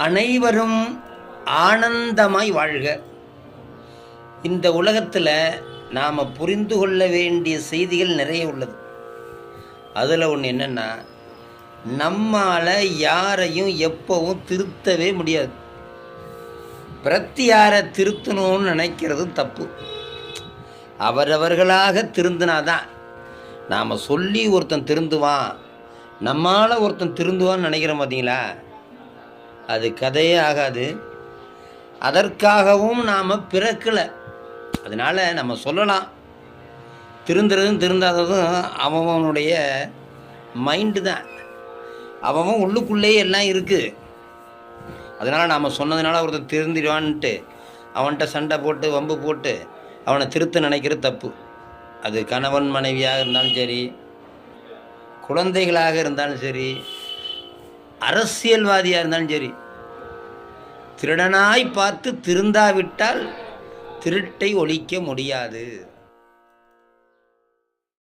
அனைவரும் ஆனந்தமாய் வாழ்க. இந்த உலகத்தில் நாம் புரிந்து கொள்ள வேண்டிய செய்திகள் நிறைய உள்ளது. அதில் ஒன்று என்னென்னா நம்மால் யாரையும் எப்போவும் திருத்தவே முடியாது. பிரத்தியாரை திருத்தணும்னு நினைக்கிறது தப்பு. அவரவர்களாக திருந்தினாதான். நாம் சொல்லி ஒருத்தன் திருந்துவான். நம்மால் ஒருத்தன் திருந்துவான்னு நினைக்கிறோம் பார்த்தீங்களா அது கதையே ஆகாது. அதற்காகவும் நாம் பிறக்கலை. அதனால் நம்ம சொல்லலாம். திருந்துறதும் திருந்தாததும் அவனுடைய மைண்டு தான். அவன் உள்ளுக்குள்ளேயே எல்லாம் இருக்குது அதனால் நாம் சொன்னதுனால ஒருத்தன் திருந்திடுவான்ட்டு அவன்கிட்ட சண்டை போட்டு வம்பு போட்டு அவனை திருத்த நினைக்கிறது தப்பு. அது கணவன் மனைவியாக இருந்தாலும் சரி குழந்தைகளாக இருந்தாலும் சரி அரசியல்வாதியாக இருந்தாலும் சரி திருடனாய் பார்த்து திருந்தாவிட்டால் திருட்டை ஒழிக்க முடியாது.